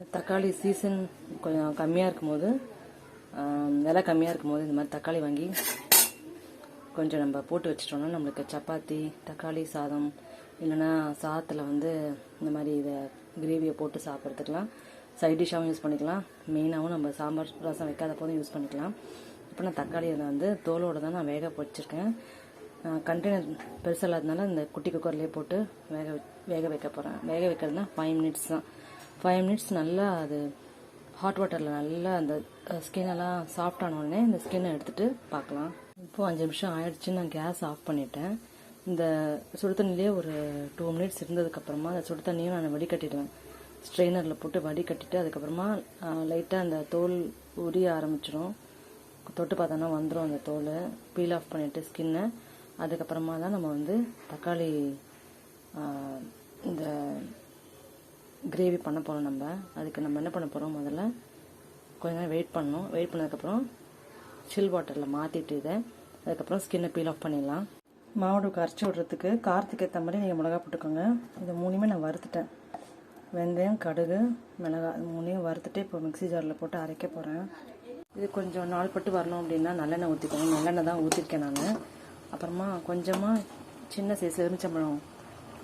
தக்காளி சீசன் கொஞ்சம் கம்மியாக இருக்கும்போது விலை கம்மியாக இருக்கும்போது இந்த மாதிரி தக்காளி வாங்கி கொஞ்சம் நம்ம போட்டு வச்சிட்டோம்னா நம்மளுக்கு சப்பாத்தி தக்காளி சாதம் இல்லைன்னா சாதத்தில் வந்து இந்த மாதிரி இதை கிரேவியை போட்டு சாப்பிட்றதுக்கெலாம். சைட் டிஷ்ஷாகவும் யூஸ் பண்ணிக்கலாம். மெயினாகவும் நம்ம சாம்பார் ரசம் வைக்காத போதும் யூஸ் பண்ணிக்கலாம். இப்போ நான் தக்காளி அதை வந்து தோலோடு தான் நான் வேக வச்சுருக்கேன். கண்டெய்னர் பெருசாக இல்லாததுனால இந்த குட்டி குக்கர்லேயே போட்டு வேக வேக வைக்க போகிறேன் வேக வைக்கிறதுனா ஃபைவ் மினிட்ஸ் தான். ஃபைவ் மினிட்ஸ் நல்லா அது ஹாட் வாட்டரில் நல்லா அந்த ஸ்கின்னெல்லாம் சாஃப்டான உடனே இந்த ஸ்கின்னை எடுத்துகிட்டு பார்க்கலாம். இப்போ அஞ்சு நிமிஷம் ஆயிடுச்சு நான் கேஸ் ஆஃப் பண்ணிட்டேன். இந்த சுடு தண்ணிலே ஒரு டூ மினிட்ஸ் இருந்ததுக்கப்புறமா அந்த சுடு தண்ணியும் நான் வடிகட்டிடுவேன். ஸ்ட்ரெயினரில் போட்டு வடிகட்டிட்டு அதுக்கப்புறமா லைட்டாக அந்த தோல் உரிய ஆரம்பிச்சிடும் தொட்டு பார்த்தோன்னா வந்துடும் அந்த தோல். பீல் ஆஃப் பண்ணிவிட்டு ஸ்கின்னை அதுக்கப்புறமா தான் நம்ம வந்து தக்காளி இந்த கிரேவி பண்ண போகிறோம் நம்ம. அதுக்கு நம்ம என்ன பண்ண போகிறோம் முதல்ல? கொஞ்ச நேரம் வெயிட் பண்ணணும். வெயிட் பண்ணதுக்கப்புறம் சில் வாட்டரில் மாற்றிட்டு இதை அதுக்கப்புறம் ஸ்கின்னை பீல் ஆஃப் பண்ணிடலாம். மாவோட கரைச்சி விடுறதுக்கு காரத்துக்கு ஏற்ற மாதிரி நீங்கள் மிளகா போட்டுக்கோங்க. இது மூணுமே நான் வறுத்துட்டேன். வெந்தயம் கடுகு மிளகா இது மூணையும் வறுத்துட்டு இப்போ மிக்ஸி ஜாரில் போட்டு அரைக்க போகிறேன் இது கொஞ்சம் நாள் பட்டு வரணும் அப்படின்னா நல்லெண்ணெய் ஊற்றிக்கோங்க நல்லெண்ணெய் தான் ஊற்றிருக்கேன் நான். அப்புறமா கொஞ்சமாக சின்ன சைஸ் எலுமிச்சம்பழம்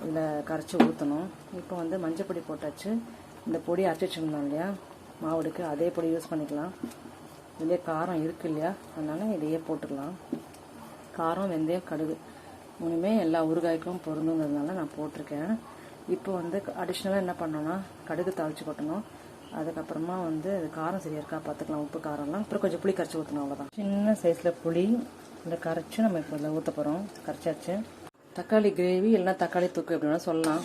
இதில் கரைச்சி ஊற்றணும். இப்போ வந்து மஞ்சள் பொடி போட்டாச்சு. இந்த பொடி அரைச்சி வச்சுருந்தோம் இல்லையா? மாவுடுக்கு அதே பொடி யூஸ் பண்ணிக்கலாம். இதுலேயே காரம் இருக்கு இல்லையா? அதனால் இதையே போட்டுக்கலாம். காரம் வெந்தயம் கடுகு மூணுமே எல்லா ஊறுகாய்க்கும் பொருந்துங்கிறதுனால நான் போட்டிருக்கேன். இப்போ வந்து அடிஷ்னலாக என்ன பண்ணோன்னா கடுகு தாளிச்சு கொட்டணும். அதுக்கப்புறமா வந்து அது காரம் சரியா இருக்கா பார்த்துக்கலாம். உப்பு காரம்லாம். அப்புறம் கொஞ்சம் புளி கரைச்சி ஊற்றணும் அவ்வளோதான் சின்ன சைஸில் புளி இந்த கரைச்சி நம்ம இப்போ இதில் ஊற்ற போகிறோம் கரைச்சாச்சு. தக்காளி கிரேவி இல்லைன்னா தக்காளி தூக்கு அப்படின்னா சொல்லலாம்.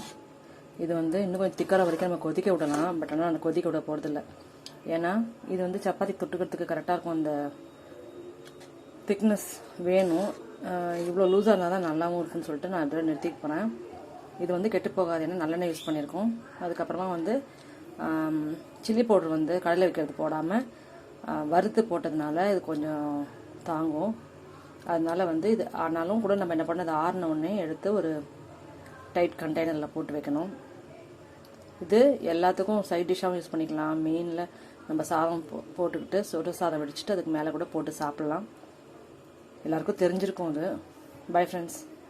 இது வந்து இன்னும் கொஞ்சம் திக்கார வரைக்கும் நம்ம கொதிக்க விடலாம். பட் ஆனால் நான் கொதிக்க விட போகிறதில்ல ஏன்னா இது வந்து சப்பாத்தி தொட்டுக்கிறதுக்கு கரெக்டாக இருக்கும். அந்த திக்னஸ் வேணும். இவ்வளோ லூஸாக இருந்தால் தான் நல்லாவும் இருக்குன்னு சொல்லிட்டு நான் அதில் நிறுத்திக்க போகிறேன் இது வந்து கெட்டு போகாது. ஏன்னா நல்லெண்ணெய் யூஸ் பண்ணியிருக்கோம். அதுக்கப்புறமா வந்து சில்லி பவுடர் வந்து கடையில் வைக்கிறது போடாமல் வறுத்து போட்டதுனால இது கொஞ்சம் தாங்கும். அதனால வந்து இது ஆனாலும் கூட நம்ம என்ன பண்ணது ஆறின உடனே எடுத்து ஒரு டைட் கண்டெய்னரில் போட்டு வைக்கணும். இது எல்லாத்துக்கும் சைட் டிஷ்ஷாகவும் யூஸ் பண்ணிக்கலாம். மெயினில் நம்ம சாதம் போ போட்டுக்கிட்டு சுடு சாதம் வெடிச்சிட்டு அதுக்கு மேலே கூட போட்டு சாப்பிட்லாம். எல்லாருக்கும் தெரிஞ்சிருக்கும் அது பை ஃப்ரெண்ட்ஸ்